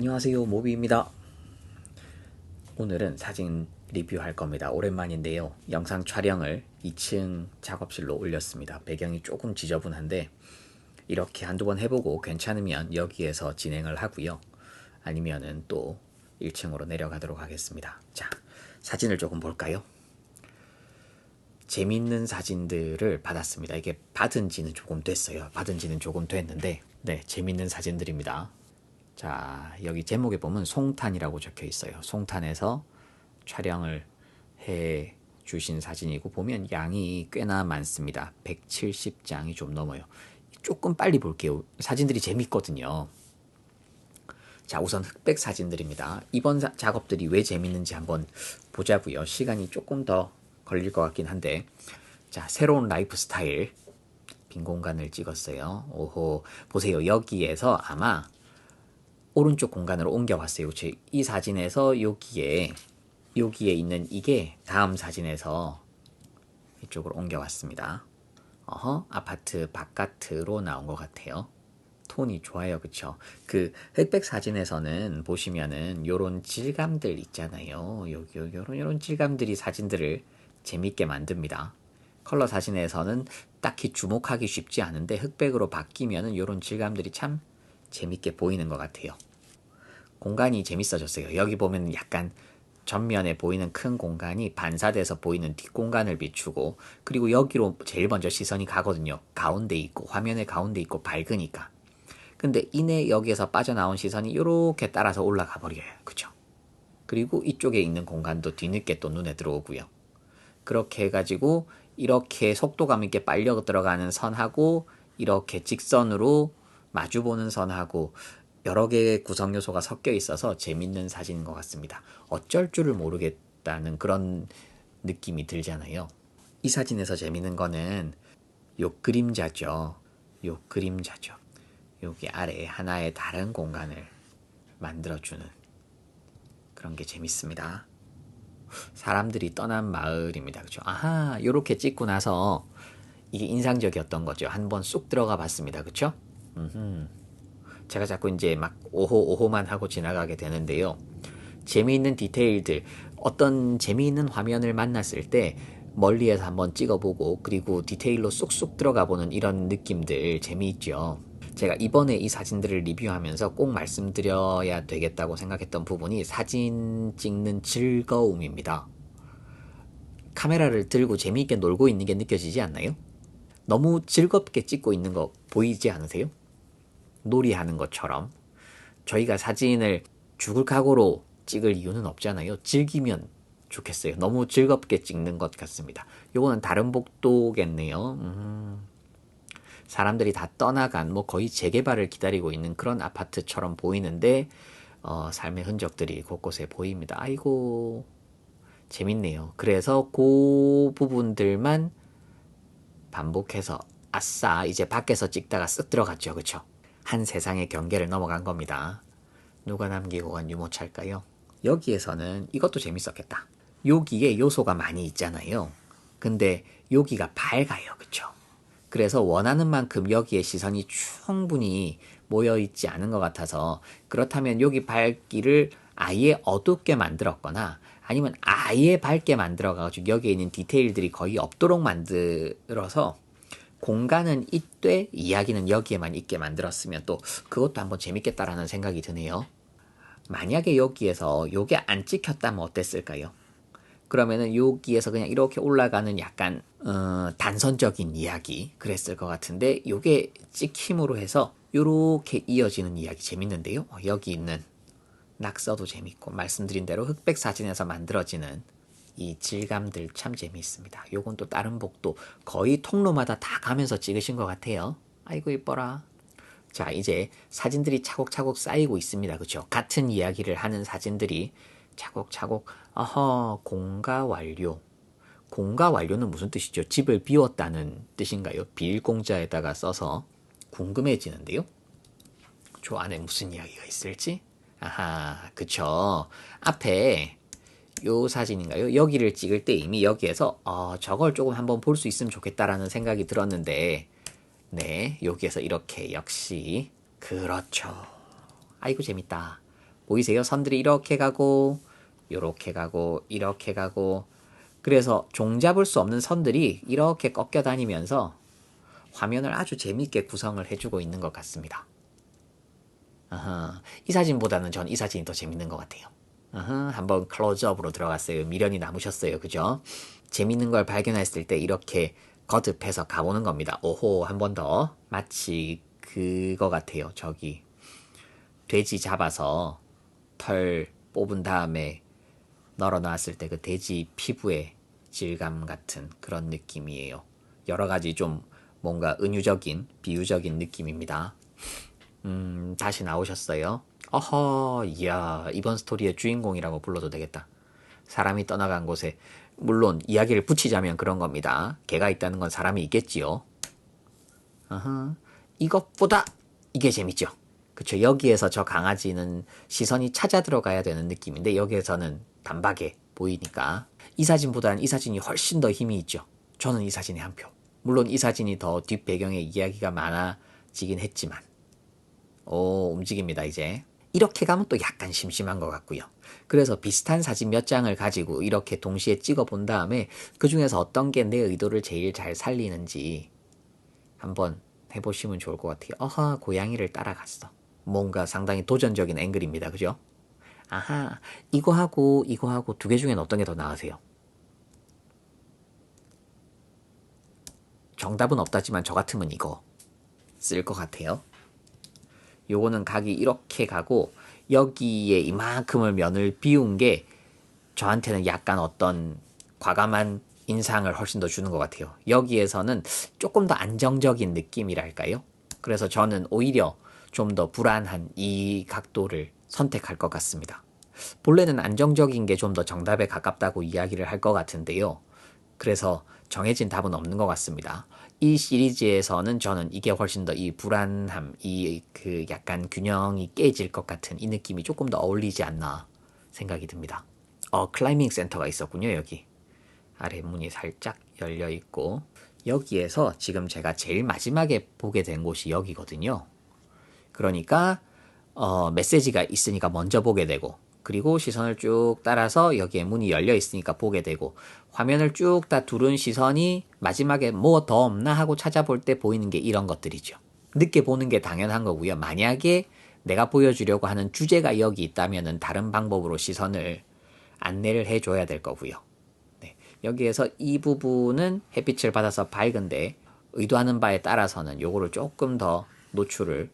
안녕하세요 모비입니다. 오늘은 사진 리뷰할 겁니다. 오랜만인데요. 영상 촬영을 2층 작업실로 올렸습니다. 배경이 조금 지저분한데 이렇게 한두 번 해보고 괜찮으면 여기에서 진행을 하고요. 아니면은 또 1층으로 내려가도록 하겠습니다. 자 사진을 조금 볼까요? 재밌는 사진들을 받았습니다. 이게 받은 지는 조금 됐어요. 받은 지는 조금 됐는데 네 재밌는 사진들입니다 자, 여기 제목에 보면 송탄이라고 적혀 있어요. 송탄에서 촬영을 해 주신 사진이고 보면 양이 꽤나 많습니다. 170장이 좀 넘어요. 조금 빨리 볼게요. 사진들이 재밌거든요. 자, 우선 흑백 사진들입니다. 이번 사, 작업들이 왜 재밌는지 한번 보자고요. 시간이 조금 더 걸릴 것 같긴 한데 자, 새로운 라이프 스타일 빈 공간을 찍었어요. 오호, 보세요. 여기에서 아마 오른쪽 공간으로 옮겨왔어요. 이 사진에서 여기에 여기에 있는 이게 다음 사진에서 이쪽으로 옮겨왔습니다. 어허, 아파트 바깥으로 나온 것 같아요. 톤이 좋아요, 그쵸? 그 흑백 사진에서는 보시면은 요런 질감들 있잖아요. 여기 요런 요런 질감들이 사진들을 재밌게 만듭니다. 컬러 사진에서는 딱히 주목하기 쉽지 않은데 흑백으로 바뀌면은 요런 질감들이 참 재밌게 보이는 것 같아요. 공간이 재밌어졌어요. 여기 보면 약간 전면에 보이는 큰 공간이 반사돼서 보이는 뒷공간을 비추고 그리고 여기로 제일 먼저 시선이 가거든요. 가운데 있고 화면의 가운데 있고 밝으니까. 근데 이내 여기에서 빠져나온 시선이 이렇게 따라서 올라가 버려요. 그죠? 그리고 이쪽에 있는 공간도 뒤늦게 또 눈에 들어오고요. 그렇게 해가지고 이렇게 속도감 있게 빨려 들어가는 선하고 이렇게 직선으로 마주보는 선하고 여러 개의 구성 요소가 섞여 있어서 재밌는 사진인 것 같습니다. 어쩔 줄을 모르겠다는 그런 느낌이 들잖아요. 이 사진에서 재밌는 거는 요 그림자죠. 요 그림자죠. 여기 아래에 하나의 다른 공간을 만들어주는 그런 게 재밌습니다. 사람들이 떠난 마을입니다. 그죠? 아하, 요렇게 찍고 나서 이게 인상적이었던 거죠. 한번 쑥 들어가 봤습니다. 그쵸? 음흠. 제가 자꾸 이제 막 오호 오호만 하고 지나가게 되는데요. 재미있는 디테일들, 어떤 재미있는 화면을 만났을 때 멀리에서 한번 찍어보고 그리고 디테일로 쏙쏙 들어가 보는 이런 느낌들 재미있죠. 제가 이번에 이 사진들을 리뷰하면서 꼭 말씀드려야 되겠다고 생각했던 부분이 사진 찍는 즐거움입니다. 카메라를 들고 재미있게 놀고 있는 게 느껴지지 않나요? 너무 즐겁게 찍고 있는 거 보이지 않으세요? 놀이하는 것처럼 저희가 사진을 죽을 각오로 찍을 이유는 없잖아요. 즐기면 좋겠어요. 너무 즐겁게 찍는 것 같습니다. 요거는 다른 복도겠네요. 음, 사람들이 다 떠나간 뭐 거의 재개발을 기다리고 있는 그런 아파트처럼 보이는데 어, 삶의 흔적들이 곳곳에 보입니다. 아이고 재밌네요. 그래서 그 부분들만 반복해서 아싸 이제 밖에서 찍다가 쓱 들어갔죠. 그쵸? 한 세상의 경계를 넘어간 겁니다. 누가 남기고 간 유모차일까요? 여기에서는 이것도 재밌었겠다. 여기에 요소가 많이 있잖아요. 근데 여기가 밝아요. 그쵸? 그래서 원하는 만큼 여기에 시선이 충분히 모여 있지 않은 것 같아서 그렇다면 여기 밝기를 아예 어둡게 만들었거나 아니면 아예 밝게 만들어 가지고 여기에 있는 디테일들이 거의 없도록 만들어서 공간은 이때 이야기는 여기에만 있게 만들었으면 또 그것도 한번 재밌겠다라는 생각이 드네요. 만약에 여기에서 요게 안 찍혔다면 어땠을까요? 그러면은 여기에서 그냥 이렇게 올라가는 약간 어, 단선적인 이야기 그랬을 것 같은데 요게 찍힘으로 해서 요렇게 이어지는 이야기 재밌는데요. 어, 여기 있는 낙서도 재밌고 말씀드린 대로 흑백 사진에서 만들어지는 이 질감들 참 재미있습니다. 요건 또 다른 복도 거의 통로마다 다 가면서 찍으신 것 같아요. 아이고 이뻐라. 자 이제 사진들이 차곡차곡 쌓이고 있습니다. 그쵸? 같은 이야기를 하는 사진들이 차곡차곡 어허 공가 완료 공가 완료는 무슨 뜻이죠? 집을 비웠다는 뜻인가요? 비일공자에다가 써서 궁금해지는데요. 저 안에 무슨 이야기가 있을지? 아하 그쵸 앞에 요 사진인가요? 여기를 찍을 때 이미 여기에서 어, 저걸 조금 한번 볼 수 있으면 좋겠다라는 생각이 들었는데 네 여기에서 이렇게 역시 그렇죠 아이고 재밌다 보이세요? 선들이 이렇게 가고 이렇게 가고 이렇게 가고 그래서 종잡을 수 없는 선들이 이렇게 꺾여 다니면서 화면을 아주 재미있게 구성을 해주고 있는 것 같습니다. 아하, 이 사진보다는 전 이 사진이 더 재밌는 것 같아요. 한번 클로즈업으로 들어갔어요. 미련이 남으셨어요. 그죠? 재밌는 걸 발견했을 때 이렇게 거듭해서 가보는 겁니다. 오호, 한 번 더. 마치 그거 같아요. 저기. 돼지 잡아서 털 뽑은 다음에 널어놨을 때 그 돼지 피부의 질감 같은 그런 느낌이에요. 여러 가지 좀 뭔가 은유적인, 비유적인 느낌입니다. 음, 다시 나오셨어요. 어허, 이야, 이번 스토리의 주인공이라고 불러도 되겠다. 사람이 떠나간 곳에, 물론 이야기를 붙이자면 그런 겁니다. 개가 있다는 건 사람이 있겠지요. 어허, 이것보다 이게 재밌죠. 그쵸. 여기에서 저 강아지는 시선이 찾아 들어가야 되는 느낌인데, 여기에서는 단박에 보이니까. 이 사진보다는 이 사진이 훨씬 더 힘이 있죠. 저는 이 사진에 한 표. 물론 이 사진이 더 뒷배경에 이야기가 많아지긴 했지만. 오, 움직입니다, 이제. 이렇게 가면 또 약간 심심한 것 같고요. 그래서 비슷한 사진 몇 장을 가지고 이렇게 동시에 찍어 본 다음에 그 중에서 어떤 게 내 의도를 제일 잘 살리는지 한번 해보시면 좋을 것 같아요. 어하, 고양이를 따라갔어. 뭔가 상당히 도전적인 앵글입니다. 그죠? 아하, 이거 하고 이거 하고 두 개 중엔 어떤 게 더 나으세요? 정답은 없다지만 저 같으면 이거 쓸 것 같아요. 요거는 각이 이렇게 가고 여기에 이만큼을 면을 비운 게 저한테는 약간 어떤 과감한 인상을 훨씬 더 주는 것 같아요. 여기에서는 조금 더 안정적인 느낌이랄까요? 그래서 저는 오히려 좀 더 불안한 이 각도를 선택할 것 같습니다. 본래는 안정적인 게 좀 더 정답에 가깝다고 이야기를 할 것 같은데요. 그래서 정해진 답은 없는 것 같습니다. 이 시리즈에서는 저는 이게 훨씬 더 이 불안함, 이 그 약간 균형이 깨질 것 같은 이 느낌이 조금 더 어울리지 않나 생각이 듭니다. 어, 클라이밍 센터가 있었군요, 여기. 아래 문이 살짝 열려 있고 여기에서 지금 제가 제일 마지막에 보게 된 곳이 여기거든요. 그러니까 어, 메시지가 있으니까 먼저 보게 되고 그리고 시선을 쭉 따라서 여기에 문이 열려 있으니까 보게 되고 화면을 쭉 다 두른 시선이 마지막에 뭐 더 없나 하고 찾아볼 때 보이는 게 이런 것들이죠. 늦게 보는 게 당연한 거고요. 만약에 내가 보여주려고 하는 주제가 여기 있다면은 다른 방법으로 시선을 안내를 해줘야 될 거고요. 네. 여기에서 이 부분은 햇빛을 받아서 밝은데 의도하는 바에 따라서는 요거를 조금 더 노출을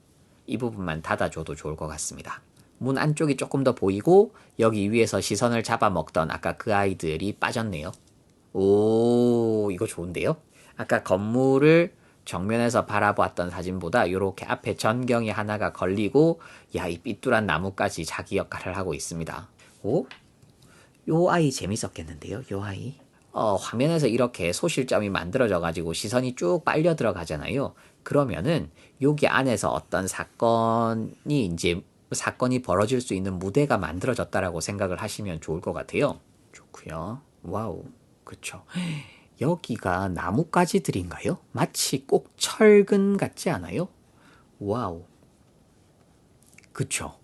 이 부분만 닫아줘도 좋을 것 같습니다. 문 안쪽이 조금 더 보이고 여기 위에서 시선을 잡아먹던 아까 그 아이들이 빠졌네요. 오, 이거 좋은데요? 아까 건물을 정면에서 바라보았던 사진보다 이렇게 앞에 전경이 하나가 걸리고 야, 이 삐뚤한 나무까지 자기 역할을 하고 있습니다. 오? 요 아이 재밌었겠는데요, 요 아이? 어, 화면에서 이렇게 소실점이 만들어져 가지고 시선이 쭉 빨려 들어가잖아요. 그러면은 여기 안에서 어떤 사건이 이제 사건이 벌어질 수 있는 무대가 만들어졌다라고 생각을 하시면 좋을 것 같아요. 좋고요. 와우. 그쵸. 여기가 나뭇가지들인가요? 마치 꼭 철근 같지 않아요? 와우. 그쵸.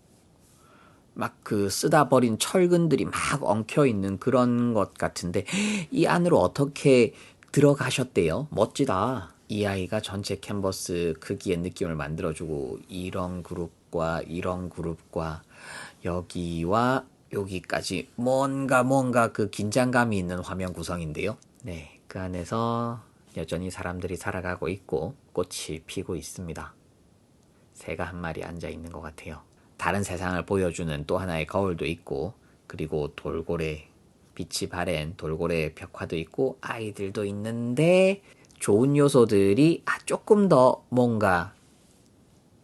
막 그 쓰다 버린 철근들이 막 엉켜 있는 그런 것 같은데 이 안으로 어떻게 들어가셨대요? 멋지다. 이 아이가 전체 캔버스 크기의 느낌을 만들어주고 이런 그룹 과 이런 그룹과 여기와 여기까지 뭔가 뭔가 그 긴장감이 있는 화면 구성인데요. 네, 그 안에서 여전히 사람들이 살아가고 있고 꽃이 피고 있습니다. 새가 한 마리 앉아 있는 것 같아요. 다른 세상을 보여주는 또 하나의 거울도 있고 그리고 돌고래 빛이 바랜 돌고래 벽화도 있고 아이들도 있는데 좋은 요소들이 아, 조금 더 뭔가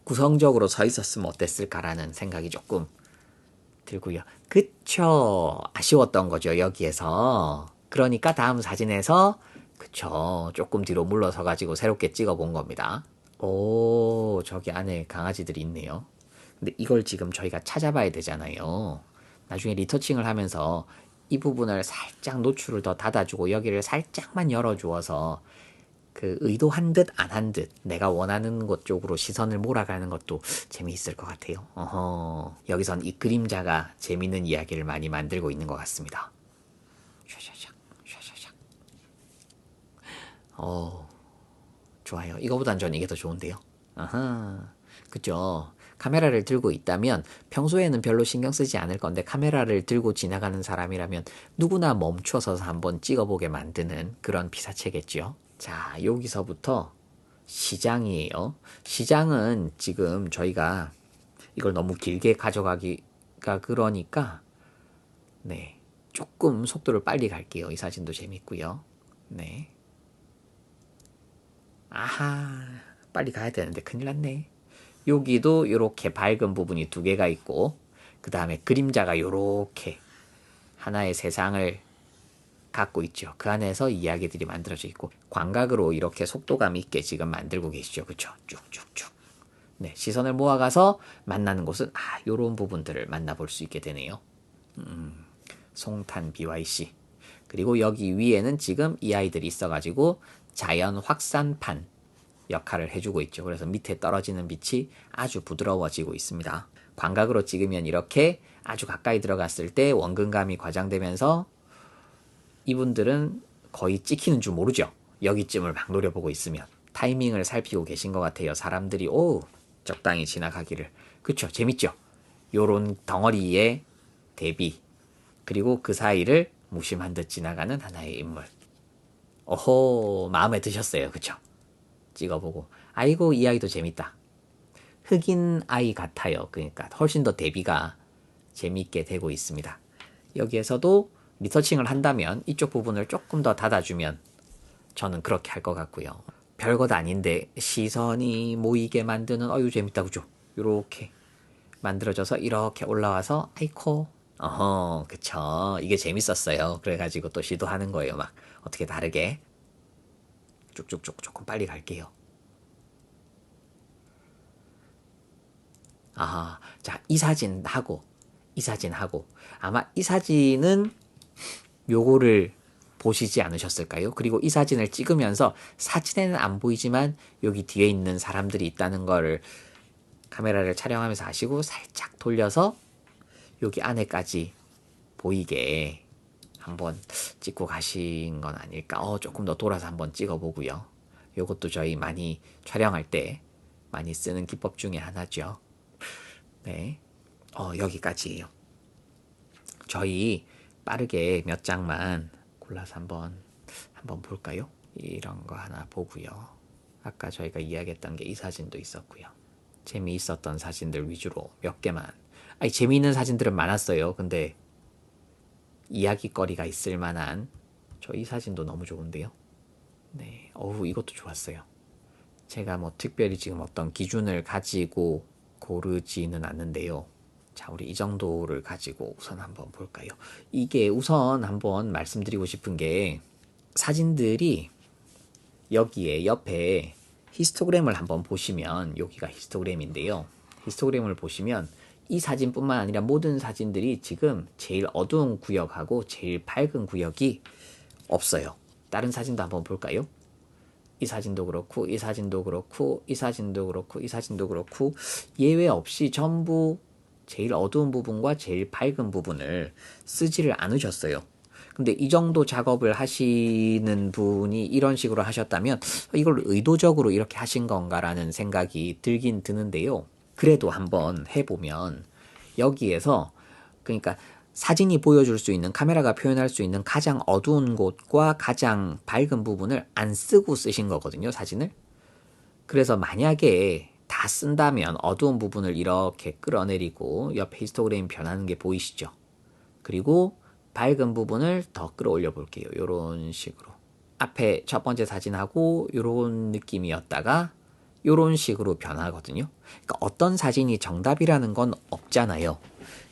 구성적으로 서 있었으면 어땠을까라는 생각이 조금 들고요. 그쵸. 아쉬웠던 거죠, 여기에서. 그러니까 다음 사진에서, 그쵸. 조금 뒤로 물러서 가지고 새롭게 찍어 본 겁니다. 오, 저기 안에 강아지들이 있네요. 근데 이걸 지금 저희가 찾아봐야 되잖아요. 나중에 리터칭을 하면서 이 부분을 살짝 노출을 더 닫아주고 여기를 살짝만 열어주어서 그 의도한 듯 안 한 듯 내가 원하는 것 쪽으로 시선을 몰아가는 것도 재미있을 것 같아요. 어허, 여기선 이 그림자가 재미있는 이야기를 많이 만들고 있는 것 같습니다. 샤샤샥, 샤샤샥. 어, 좋아요. 이거보단 전 이게 더 좋은데요. 아하, 그죠. 카메라를 들고 있다면 평소에는 별로 신경 쓰지 않을 건데 카메라를 들고 지나가는 사람이라면 누구나 멈춰서 한번 찍어보게 만드는 그런 피사체겠죠. 자, 여기서부터 시장이에요. 시장은 지금 저희가 이걸 너무 길게 가져가기가 그러니까 네. 조금 속도를 빨리 갈게요. 이 사진도 재밌고요. 네. 아하. 빨리 가야 되는데 큰일 났네. 여기도 이렇게 밝은 부분이 두 개가 있고 그 다음에 그림자가 이렇게 하나의 세상을 갖고 있죠. 그 안에서 이야기들이 만들어져 있고 광각으로 이렇게 속도감 있게 지금 만들고 계시죠. 그렇죠? 쭉쭉쭉. 네, 시선을 모아가서 만나는 곳은 아, 요런 부분들을 만나볼 수 있게 되네요. 음, 송탄 BYC. 그리고 여기 위에는 지금 이 아이들이 있어가지고 자연 확산판 역할을 해주고 있죠. 그래서 밑에 떨어지는 빛이 아주 부드러워지고 있습니다. 광각으로 찍으면 이렇게 아주 가까이 들어갔을 때 원근감이 과장되면서 이분들은 거의 찍히는 줄 모르죠. 여기쯤을 막 노려보고 있으면 타이밍을 살피고 계신 것 같아요. 사람들이 오 적당히 지나가기를 그쵸 재밌죠. 요런 덩어리의 대비 그리고 그 사이를 무심한 듯 지나가는 하나의 인물. 오호 마음에 드셨어요. 그쵸? 찍어보고 아이고 이 아이도 재밌다. 흑인 아이 같아요. 그러니까 훨씬 더 대비가 재미있게 되고 있습니다. 여기에서도 리서칭을 한다면 이쪽 부분을 조금 더 닫아주면 저는 그렇게 할 것 같고요. 별것 아닌데 시선이 모이게 만드는 어유 재밌다 그죠? 요렇게 만들어져서 이렇게 올라와서 아이코 어허 그쵸 이게 재밌었어요. 그래가지고 또 시도하는 거예요. 막 어떻게 다르게 쭉쭉쭉 조금 빨리 갈게요. 아, 자, 이 사진 하고, 이 사진 하고, 아마 이 사진은 요거를 보시지 않으셨을까요? 그리고 이 사진을 찍으면서 사진에는 안 보이지만 여기 뒤에 있는 사람들이 있다는 거를 카메라를 촬영하면서 아시고 살짝 돌려서 여기 안에까지 보이게 한번 찍고 가신 건 아닐까. 어, 조금 더 돌아서 한번 찍어보고요. 요것도 저희 많이 촬영할 때 많이 쓰는 기법 중에 하나죠. 네. 어, 여기까지예요. 저희 빠르게 몇 장만 골라서 한번 한번 볼까요? 이런 거 하나 보고요. 아까 저희가 이야기했던 게 이 사진도 있었고요. 재미있었던 사진들 위주로 몇 개만. 아니 재미있는 사진들은 많았어요. 근데 이야기거리가 있을 만한 저 이 사진도 너무 좋은데요. 네, 어우 이것도 좋았어요. 제가 뭐 특별히 지금 어떤 기준을 가지고 고르지는 않는데요. 자, 우리 이 정도를 가지고 우선 한번 볼까요? 이게 우선 한번 말씀드리고 싶은 게 사진들이 여기에 옆에 히스토그램을 한번 보시면 여기가 히스토그램인데요. 히스토그램을 보시면 이 사진뿐만 아니라 모든 사진들이 지금 제일 어두운 구역하고 제일 밝은 구역이 없어요. 다른 사진도 한번 볼까요? 이 사진도 그렇고 이 사진도 그렇고 이 사진도 그렇고 이 사진도 그렇고 예외 없이 전부 제일 어두운 부분과 제일 밝은 부분을 쓰지를 않으셨어요. 근데 이 정도 작업을 하시는 분이 이런 식으로 하셨다면 이걸 의도적으로 이렇게 하신 건가라는 생각이 들긴 드는데요. 그래도 한번 해보면 여기에서 그러니까 사진이 보여줄 수 있는 카메라가 표현할 수 있는 가장 어두운 곳과 가장 밝은 부분을 안 쓰고 쓰신 거거든요, 사진을. 그래서 만약에 다 쓴다면 어두운 부분을 이렇게 끌어내리고 옆에 히스토그램이 변하는 게 보이시죠? 그리고 밝은 부분을 더 끌어올려 볼게요. 이런 식으로. 앞에 첫 번째 사진하고 이런 느낌이었다가 이런 식으로 변하거든요. 그러니까 어떤 사진이 정답이라는 건 없잖아요.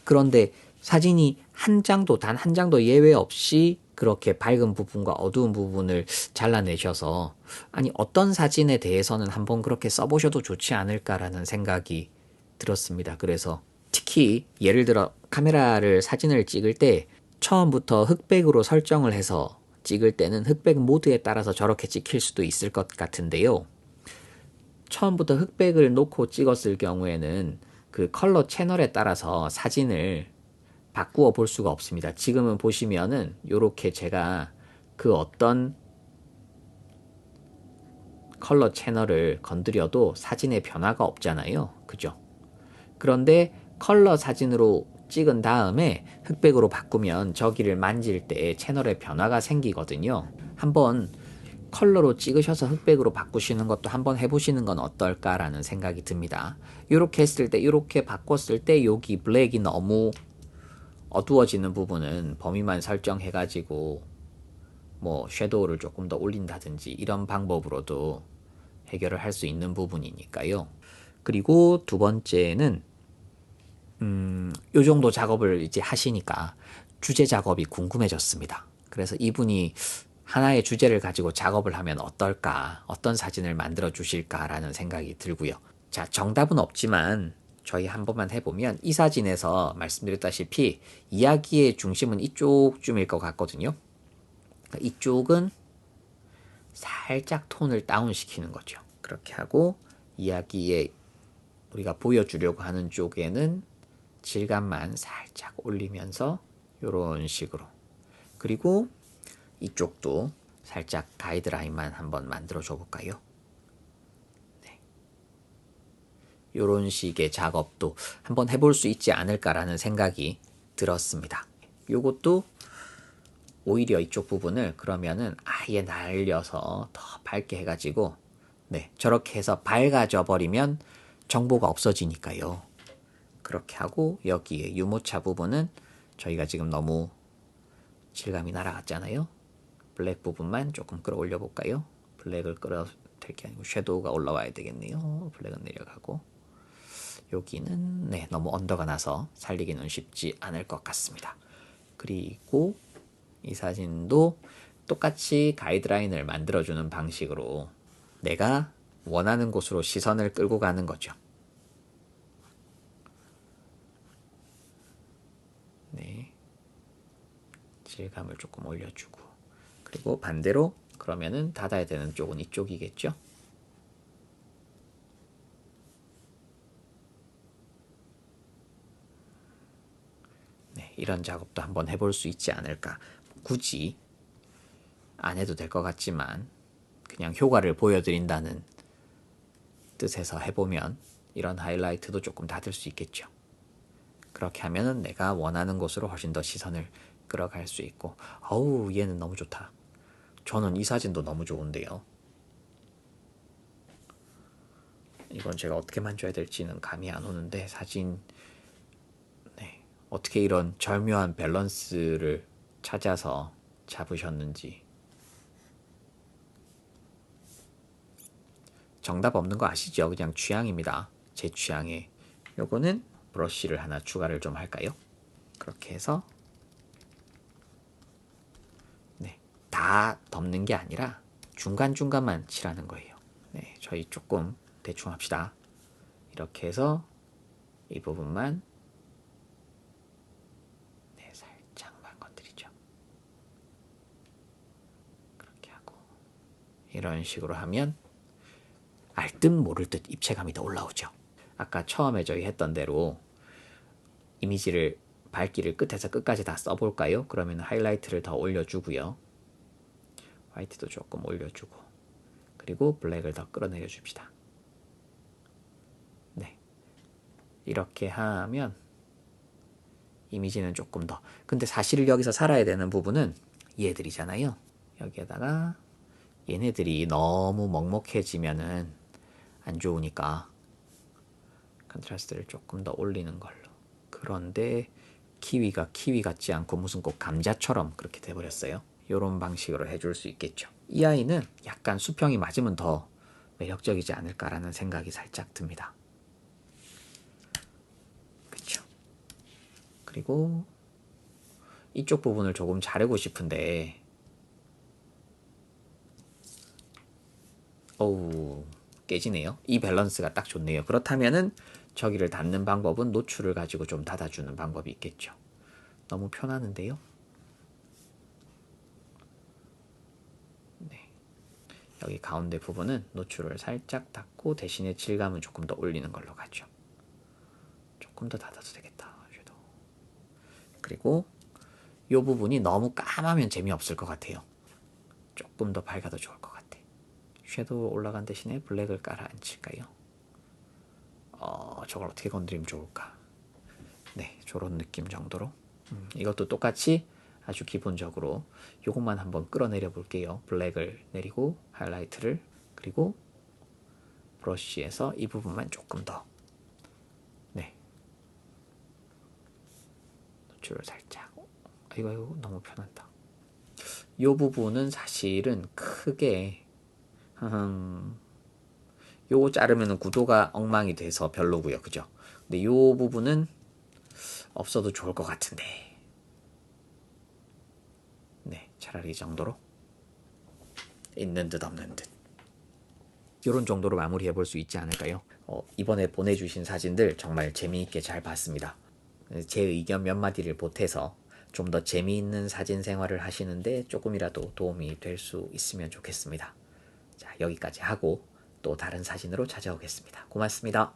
그런데 사진이 한 장도 단 한 장도 예외 없이 그렇게 밝은 부분과 어두운 부분을 잘라내셔서 아니 어떤 사진에 대해서는 한번 그렇게 써보셔도 좋지 않을까라는 생각이 들었습니다. 그래서 특히 예를 들어 카메라를 사진을 찍을 때 처음부터 흑백으로 설정을 해서 찍을 때는 흑백 모드에 따라서 저렇게 찍힐 수도 있을 것 같은데요. 처음부터 흑백을 놓고 찍었을 경우에는 그 컬러 채널에 따라서 사진을 바꾸어 볼 수가 없습니다. 지금은 보시면은 요렇게 제가 그 어떤 컬러 채널을 건드려도 사진에 변화가 없잖아요. 그죠? 그런데 컬러 사진으로 찍은 다음에 흑백으로 바꾸면 저기를 만질 때 채널에 변화가 생기거든요. 한번 컬러로 찍으셔서 흑백으로 바꾸시는 것도 한번 해보시는 건 어떨까라는 생각이 듭니다. 이렇게 했을 때, 이렇게 바꿨을 때 여기 블랙이 너무 어두워지는 부분은 범위만 설정해가지고 뭐 섀도우를 조금 더 올린다든지 이런 방법으로도 해결을 할 수 있는 부분이니까요. 그리고 두 번째는 음, 요 정도 작업을 이제 하시니까 주제 작업이 궁금해졌습니다. 그래서 이분이 하나의 주제를 가지고 작업을 하면 어떨까, 어떤 사진을 만들어 주실까라는 생각이 들고요. 자, 정답은 없지만 저희 한 번만 해보면 이 사진에서 말씀드렸다시피 이야기의 중심은 이쪽쯤일 것 같거든요. 그러니까 이쪽은 살짝 톤을 다운 시키는 거죠. 그렇게 하고 이야기에 우리가 보여주려고 하는 쪽에는 질감만 살짝 올리면서 이런 식으로 그리고 이쪽도 살짝 가이드라인만 한번 만들어 줘 볼까요? 네. 이런 식의 작업도 한번 해볼 수 있지 않을까라는 생각이 들었습니다. 이것도 오히려 이쪽 부분을 그러면은 아예 날려서 더 밝게 해가지고 네 저렇게 해서 밝아져 버리면 정보가 없어지니까요. 그렇게 하고 여기에 유모차 부분은 저희가 지금 너무 질감이 날아갔잖아요. 블랙 부분만 조금 끌어올려 볼까요? 블랙을 끌어 될게 아니고 섀도우가 올라와야 되겠네요. 블랙은 내려가고 여기는 네 너무 언더가 나서 살리기는 쉽지 않을 것 같습니다. 그리고 이 사진도 똑같이 가이드라인을 만들어주는 방식으로 내가 원하는 곳으로 시선을 끌고 가는 거죠. 네. 질감을 조금 올려주고 그리고 반대로 그러면은 닫아야 되는 쪽은 이쪽이겠죠. 네, 이런 작업도 한번 해볼 수 있지 않을까. 굳이 안 해도 될 것 같지만 그냥 효과를 보여드린다는 뜻에서 해보면 이런 하이라이트도 조금 닫을 수 있겠죠. 그렇게 하면은 내가 원하는 곳으로 훨씬 더 시선을 끌어갈 수 있고 어우 얘는 너무 좋다. 저는 이 사진도 너무 좋은데요. 이건 제가 어떻게 만져야 될지는 감이 안 오는데 사진 네, 어떻게 이런 절묘한 밸런스를 찾아서 잡으셨는지 정답 없는 거 아시죠? 그냥 취향입니다. 제 취향에 요거는 브러쉬를 하나 추가를 좀 할까요? 그렇게 해서 네, 다 덮는 게 아니라 중간중간만 칠하는 거예요. 네, 저희 조금 대충 합시다. 이렇게 해서 이 부분만 네, 살짝만 건드리죠. 그렇게 하고 이런 식으로 하면 알듯 모를 듯 입체감이 더 올라오죠. 아까 처음에 저희 했던 대로 이미지를 밝기를 끝에서 끝까지 다 써볼까요? 그러면 하이라이트를 더 올려주고요. 화이트도 조금 올려주고 그리고 블랙을 더 끌어내려 줍시다. 네, 이렇게 하면 이미지는 조금 더 근데 사실 여기서 살아야 되는 부분은 얘들이잖아요. 여기에다가 얘네들이 너무 먹먹해지면은 안 좋으니까 컨트라스트를 조금 더 올리는 걸로. 그런데 키위가 키위 같지 않고 무슨 꼭 감자처럼 그렇게 돼버렸어요. 이런 방식으로 해줄 수 있겠죠. 이 아이는 약간 수평이 맞으면 더 매력적이지 않을까라는 생각이 살짝 듭니다. 그렇죠. 그리고 이쪽 부분을 조금 자르고 싶은데 어우 깨지네요. 이 밸런스가 딱 좋네요. 그렇다면은 저기를 닫는 방법은 노출을 가지고 좀 닫아주는 방법이 있겠죠. 너무 편하는데요. 여기 가운데 부분은 노출을 살짝 닫고 대신에 질감은 조금 더 올리는 걸로 가죠. 조금 더 닫아도 되겠다. 그리고 이 부분이 너무 까마면 재미없을 것 같아요. 조금 더 밝아도 좋을 것 같아. 섀도우 올라간 대신에 블랙을 깔아 앉힐까요? 어, 저걸 어떻게 건드리면 좋을까? 네, 저런 느낌 정도로. 음, 이것도 똑같이 아주 기본적으로 요것만 한번 끌어내려 볼게요. 블랙을 내리고 하이라이트를 그리고 브러쉬에서 이 부분만 조금 더 네. 노출을 살짝. 아, 이거 이거 너무 편한다. 요 부분은 사실은 크게 음, 요거 자르면 구도가 엉망이 돼서 별로고요. 그죠? 근데 요 부분은 없어도 좋을 것 같은데. 네, 차라리 이 정도로 있는 듯 없는 듯. 이런 정도로 마무리해 볼 수 있지 않을까요? 어, 이번에 보내주신 사진들 정말 재미있게 잘 봤습니다. 제 의견 몇 마디를 보태서 좀 더 재미있는 사진 생활을 하시는데 조금이라도 도움이 될 수 있으면 좋겠습니다. 자, 여기까지 하고 또 다른 사진으로 찾아오겠습니다. 고맙습니다.